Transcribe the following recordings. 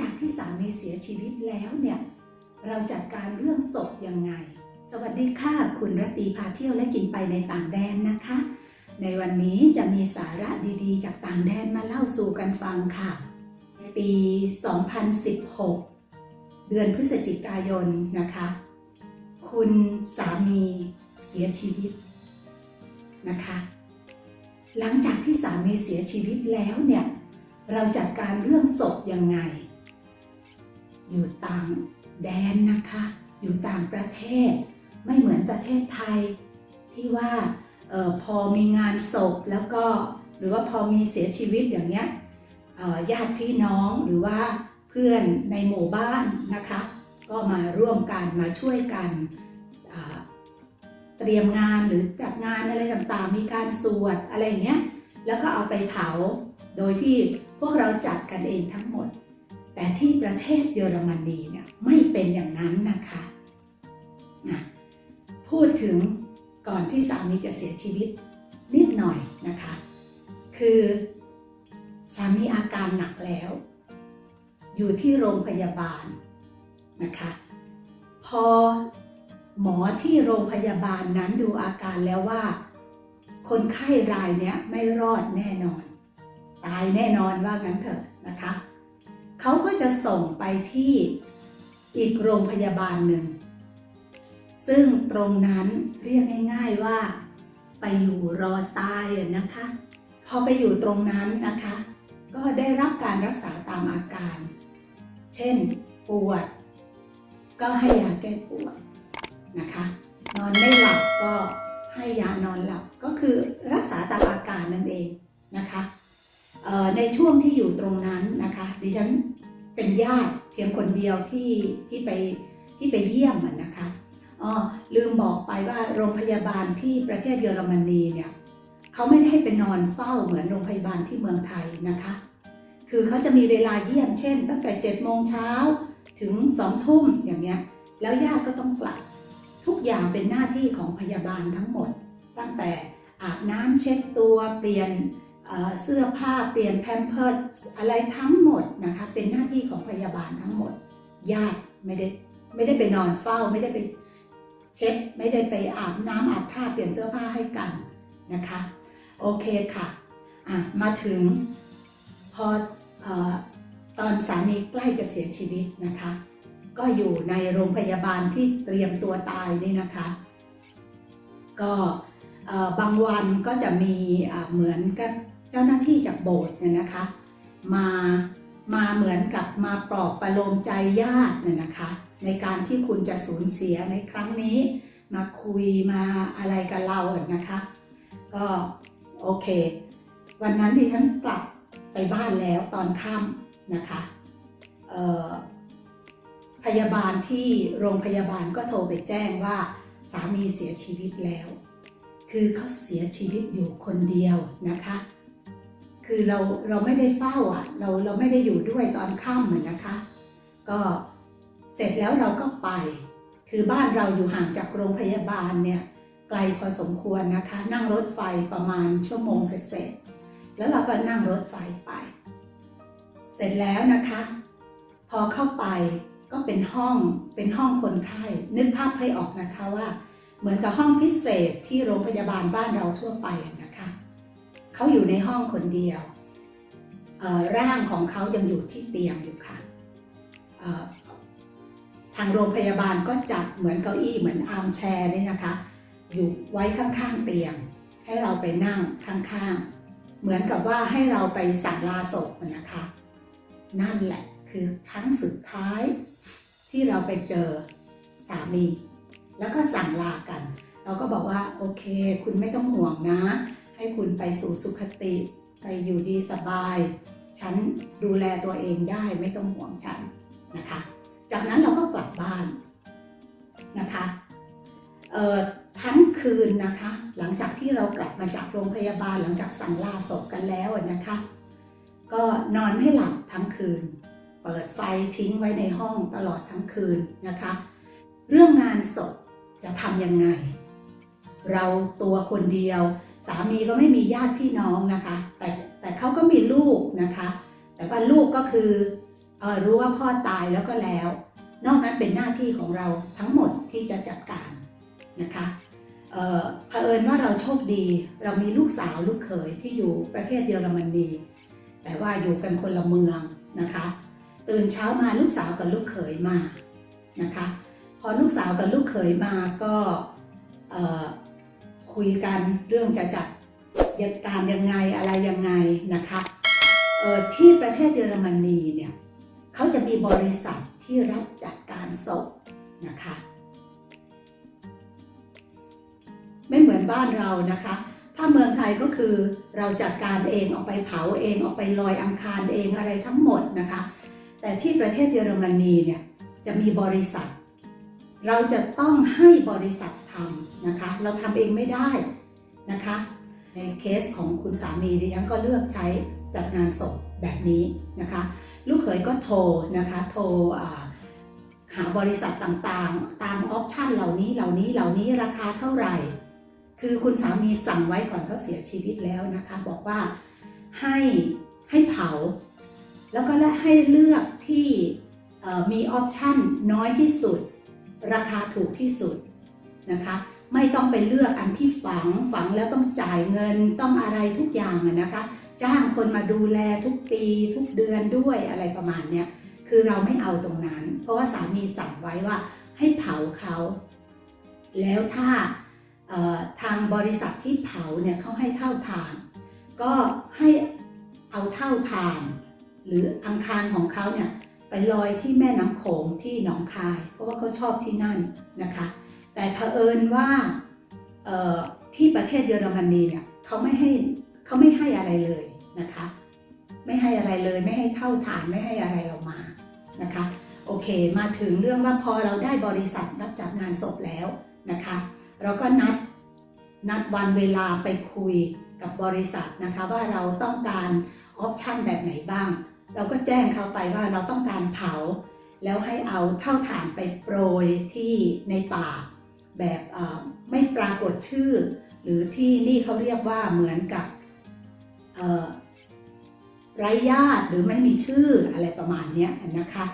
จากที่สามีเสียชีวิตแล้วเนี่ยเราจัดการเรื่องศพยังไง สวัสดีค่ะ คุณรตีพาเที่ยวและกินไปในต่างแดนนะคะ ในวันนี้จะมีสาระดีๆ จากต่างแดนมาเล่าสู่กันฟังค่ะในปี 2016 เดือนพฤศจิกายนนะคะ คุณสามีเสียชีวิตนะคะ หลังจากที่สามีเสียชีวิตแล้วเนี่ยเราจัดการเรื่องศพยังไง อยู่ต่างแดนนะคะ อยู่ต่างประเทศ ไม่เหมือนประเทศไทย ที่ว่าออพอมีงานศพแล้วก็หรือว่าพอมีเสียชีวิตอย่างเนี้ยออญาติพี่น้องหรือว่าเพื่อนในหมู่บ้านนะคะ ก็มาร่วมกันมาช่วยกันเตรียมงานหรือจัดงานอะไรต่างๆ มีการสวดอะไรอย่างเงี้ยแล้วก็เอาไปเผาโดยที่พวกเราจัดกันเองทั้งหมด แต่ที่ประเทศเยอรมนีเนี่ยไม่เป็นอย่างนั้นนะคะนะพูดถึงก่อนที่สามีจะเสียชีวิตนิดหน่อยนะคะ คือสามีอาการหนักแล้ว อยู่ที่โรงพยาบาลนะคะ พอหมอที่โรงพยาบาลนั้นดูอาการแล้วว่า คนไข้รายเนี้ยไม่รอดแน่นอน ตายแน่นอนว่างั้นเถอะนะคะ เขาก็จะส่งไปที่อีกโรงพยาบาลหนึ่ง ซึ่งตรงนั้นเรียกง่ายๆว่า ไปอยู่รอตายนะคะ พอไปอยู่ตรงนั้นนะคะ ก็ได้รับการรักษาตามอาการ เช่น ปวด ก็ให้ยาแก้ปวดนะคะ นอนไม่หลับก็ให้ยานอนหลับก็คือรักษาตามอาการนั่นเองนะคะ ในช่วงที่อยู่ตรงนั้นนะคะ ดิฉันเป็นญาติเพียงคนเดียวที่ที่ไปที่ไปเยี่ยมนะคะอ๋อลืมบอกไปว่าโรงพยาบาลที่ประเทศเยอรมนีเนี่ยเขาไม่ได้ให้ไปนอนเฝ้าเหมือนโรงพยาบาลที่เมืองไทยนะคะ คือเขาจะมีเวลาเยี่ยมเช่น ตั้งแต่7จ็ดโมงเช้าถึงสองทุ่มอย่างเงี้ย แล้วญาติก็ต้องกลับ ทุกอย่างเป็นหน้าที่ของพยาบาลทั้งหมด ตั้งแต่อาบน้ำเช็ดตัวเปลี่ยน เสื้อผ้าเปลี่ยนแพมเพิร์สอะไรทั้งหมดนะคะเป็นหน้าที่ของพยาบาลทั้งหมด ญาติไม่ได้ไม่ได้ไปนอนเฝ้า ไม่ได้ไปเช็ดไม่ได้ไปอาบน้ำอาบท่าเปลี่ยนเสื้อผ้าให้กันนะคะโอเคค่ะะมาถึงพออตอนสามีใกล้จะเสียชีวิตนะคะ ก็อยู่ในโรงพยาบาลที่เตรียมตัวตายนี่นะคะ ก็บางวันก็จะมีเหมือนกับ เจ้าหน้าที่จากโบสถ์เนี่ยนะคะ มามาเหมือนกับมาปลอบประโลมใจญาติเนี่ยนะคะ ในการที่คุณจะสูญเสียในครั้งนี้ มาคุยมาอะไรกับเราอะนะคะ ก็โอเค วันนั้นดิฉันกลับไปบ้านแล้วตอนค่ำนะคะพยาบาลที่โรงพยาบาลก็โทรไปแจ้งว่าสามีเสียชีวิตแล้ว คือเขาเสียชีวิตอยู่คนเดียวนะคะ คือเราเราไม่ได้เฝ้าอะเราเราไม่ได้อยู่ด้วยตอนค่ำเหมือนนะคะ ก็เสร็จแล้วเราก็ไป คือบ้านเราอยู่ห่างจากโรงพยาบาลเนี่ยไกลพอสมควรนะคะ นั่งรถไฟประมาณชั่วโมงเสร็จแล้วเราก็นั่งรถไฟไป เสร็จแล้วนะคะ พอเข้าไปก็เป็นห้องเป็นห้องคนไข้ นึกภาพให้ออกนะคะว่า เหมือนกับห้องพิเศษที่โรงพยาบาลบ้านเราทั่วไปนะคะ เขาอยู่ในห้องคนเดียว ร่างของเขายังอยู่ที่เตียงอยู่ค่ะทางโรงพยาบาลก็จัดเหมือนเก้าอี้เหมือนอาร์มแชร์นี่นะคะ อยู่ไว้ข้างๆเตียง ให้เราไปนั่งข้างๆ เหมือนกับว่าให้เราไปสั่งลาศพนะคะ นั่นแหละคือครั้งสุดท้ายที่เราไปเจอสามี แล้วก็สั่งลากัน เราก็บอกว่าโอเค คุณไม่ต้องห่วงนะ ให้คุณไปสู่สุขติ ไปอยู่ดีสบาย ฉันดูแลตัวเองได้ไม่ต้องห่วงฉันนะคะ จากนั้นเราก็กลับบ้านนะคะเอ่อทั้งคืนนะคะ หลังจากที่เรากลับมาจากโรงพยาบาลหลังจากสั่งลาศพกันแล้วนะคะ ก็นอนไม่หลับทั้งคืน เปิดไฟทิ้งไว้ในห้องตลอดทั้งคืนนะคะ เรื่องงานศพจะทำยังไง เราตัวคนเดียว สามีก็ไม่มีญาติพี่น้องนะคะ แต่แต่เขาก็มีลูกนะคะ แต่ว่าลูกก็คือเออรู้ว่าพ่อตายแล้วก็แล้ว นอกนั้นเป็นหน้าที่ของเราทั้งหมดที่จะจัดการนะคะเออเผอิญว่าเราโชคดี เรามีลูกสาวลูกเขยที่อยู่ประเทศเยอรมนีแต่ว่าอยู่กันคนละเมืองนะคะตื่นเช้ามาลูกสาวกับลูกเขยมานะคะ พอลูกสาวกับลูกเขยมาก็ คุยกันเรื่องจะจัดการยังไงอะไรยังไงนะคะเออที่ประเทศเยอรมนีเนี่ยเขาจะมีบริษัทที่รับจัดการศพนะคะไม่เหมือนบ้านเรานะคะ ถ้าเมืองไทยก็คือเราจัดการเองออกไปเผาเองออกไปลอยอังคารเองอะไรทั้งหมดนะคะ แต่ที่ประเทศเยอรมนีเนี่ยจะมีบริษัท เราจะต้องให้บริษัททำนะคะ เราทำเองไม่ได้นะคะ ในเคสของคุณสามีดิฉันก็เลือกใช้จัดงานศพแบบนี้นะคะ ลูกเขยก็โทรนะคะ โทรหาบริษัทต่างๆ ตามออปชันเหล่านี้เหล่านี้เหล่านี้ราคาเท่าไหร่ คือคุณสามีสั่งไว้ก่อนเขาเสียชีวิตแล้วนะคะ บอกว่าให้ให้เผา แล้วก็และให้เลือกที่มีออปชันน้อยที่สุด ราคาถูกที่สุดนะคะ ไม่ต้องไปเลือกอันที่ฝังฝังแล้วต้องจ่ายเงินต้องอะไรทุกอย่างนะคะ จ้างคนมาดูแลทุกปีทุกเดือนด้วยอะไรประมาณเนี้ยคือเราไม่เอาตรงนั้น เพราะว่าสามีสั่งไว้ว่าให้เผาเขา แล้วถ้าทางบริษัทที่เผาเนี่ยเขาให้เท่าทาน ก็ให้เอาเท่าทาน หรืออังคารของเขาเนี่ย ไปลอยที่แม่น้ำโขงที่หนองคาย เพราะว่าเขาชอบที่นั่นนะคะ แต่เผอิญว่าที่ประเทศเยอรมนีเนี่ยเขาไม่ให้เขาไม่ให้อะไรเลยนะคะ ไม่ให้อะไรเลยไม่ให้เท่าฐานไม่ให้อะไรเรามานะคะ โอเคมาถึงเรื่องว่าพอเราได้บริษัทรับจัดงานศพแล้วนะคะ เราก็นัดนัดวันเวลาไปคุยกับบริษัทนะคะว่าเราต้องการออปชันแบบไหนบ้าง เราก็แจ้งเขาไปว่าเราต้องการเผา แล้วให้เอาเท่าฐานไปโปรยที่ในป่า แบบไม่ปรากฏชื่อ หรือที่นี่เขาเรียกว่าเหมือนกับไร้ญาติหรือไม่มีชื่ออะไรประมาณนี้นะคะ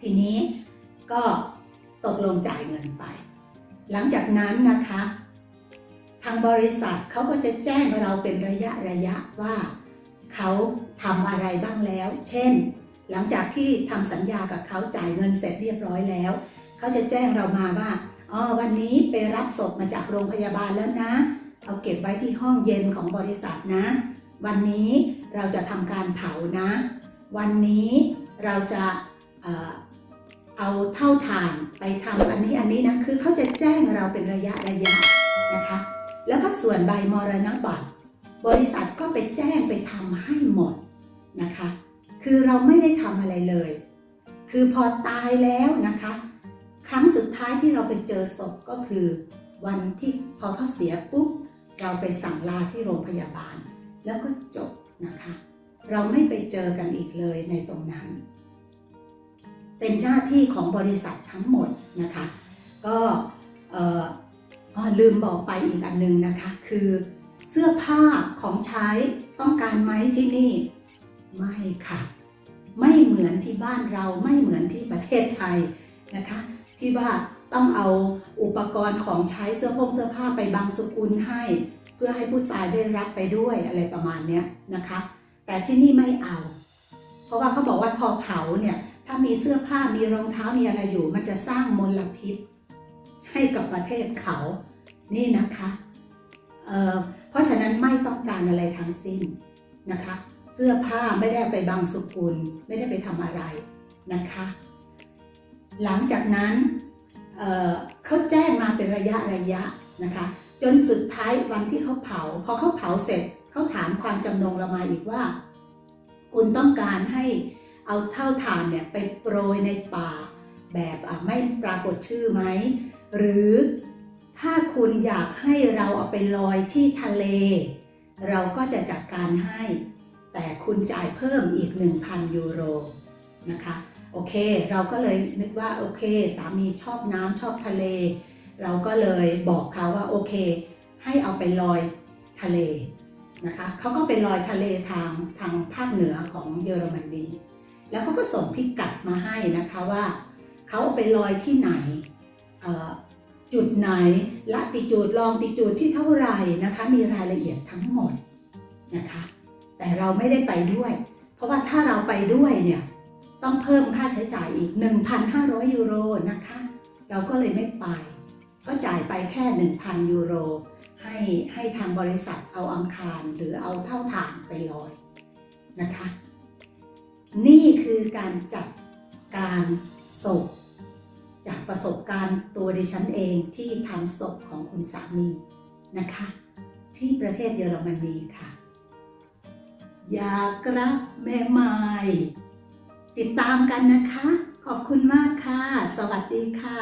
ทีนี้ก็ตกลงจ่ายเงินไป หลังจากนั้นนะคะ ทางบริษัทเขาก็จะแจ้งเราเป็นระยะระยะว่า เขาทำอะไรบ้างแล้ว เช่น หลังจากที่ทำสัญญากับเขาจ่ายเงินเสร็จเรียบร้อยแล้ว เขาจะแจ้งเรามาว่าอ๋อวันนี้ไปรับศพมาจากโรงพยาบาลแล้วนะ เอาเก็บไว้ที่ห้องเย็นของบริษัทนะ วันนี้เราจะทำการเผานะ วันนี้เราจะเอาเท่าฐานไปทำอันนี้อันนี้นะ คือเขาจะแจ้งเราเป็นระยะระยะนะคะ แล้วก็ส่วนใบมรณบัตร บริษัทก็ไปแจ้งไปทำให้หมดนะคะ คือเราไม่ได้ทำอะไรเลย คือพอตายแล้วนะคะ ครั้งสุดท้ายที่เราไปเจอศพก็คือ วันที่พอเขาเสียปุ๊บเราไปสั่งลาที่โรงพยาบาล แล้วก็จบนะคะ เราไม่ไปเจอกันอีกเลยในตรงนั้น เป็นหน้าที่ของบริษัททั้งหมดนะคะ ก็ลืมบอกไปอีกอันหนึงนะคะ คือ เสื้อผ้าของใช้ต้องการไหมที่นี่ ไม่ค่ะ ไม่เหมือนที่บ้านเราไม่เหมือนที่ประเทศไทยนะคะ ที่ว่าต้องเอาอุปกรณ์ของใช้เสื้อผงเสื้อผ้าไปบางสกุลให้ เพื่อให้ผู้ตายได้รับไปด้วยอะไรประมาณนี้นะคะ แต่ที่นี่ไม่เอา เพราะว่าเขาบอกว่าพอเผาเนี่ยถ้ามีเสื้อผ้ามีรองเท้ามีอะไรอยู่ มันจะสร้างมลพิษให้กับประเทศเขานี่นะคะ เเพราะฉะนั้นไม่ต้องการอะไรทั้งสิ้นนะคะ เสื้อผ้าไม่ได้ไปบังสุกุลไม่ได้ไปทำอะไรนะคะ หลังจากนั้นเเขาแจ้งมาเป็นระยะระยะนะคะ จนสุดท้ายวันที่เขาเผาพอเขาเผาเสร็จเขาถามความจำนงเรามาอีกว่า คุณต้องการให้เอาเท่าฐานเนี่ยไปโปรยในป่าแบบไม่ปรากฏชื่อไหมหรือ ถ้าคุณอยากให้เราเอาไปลอยที่ทะเล เราก็จะจัดการให้ แต่คุณจ่ายเพิ่มอีก 1,000 ยูโรนะคะ โอเค เราก็เลยนึกว่าโอเค สามีชอบน้ำชอบทะเล เราก็เลยบอกเขาว่าโอเค ให้เอาไปลอยทะเลนะคะเขาก็ไปลอยทะเลทางทางภาคเหนือของเยอรมนีแล้วเขาก็ส่งพิกัดมาให้นะคะว่าเขาเอาไปลอยที่ไหนเอ่อ จุดไหนละติจูดลองติจูดที่เท่าไหร่นะคะ มีรายละเอียดทั้งหมดนะคะ แต่เราไม่ได้ไปด้วย เพราะว่าถ้าเราไปด้วยเนี่ยต้องเพิ่มค่าใช้จ่ายอีก 1,500 ยูโรนะคะ เราก็เลยไม่ไป ก็จ่ายไปแค่ 1,000 ยูโร ให้ให้ทางบริษัทเอาอังคารหรือเอาเท่าฐานไปลอยนะคะ นี่คือการจัดการศพ จากประสบการณ์ตัวดิฉันเองที่ทำศพของคุณสามีนะคะ ที่ประเทศเยอรมนีค่ะ อยากรักแม่ไม้ติดตามกันนะคะ ขอบคุณมากค่ะ สวัสดีค่ะ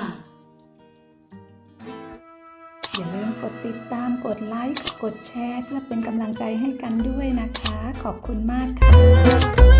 อย่าลืมกดติดตามกดไลค์กดแชร์เพื่อเป็นกำลังใจให้กันด้วยนะคะ ขอบคุณมากค่ะ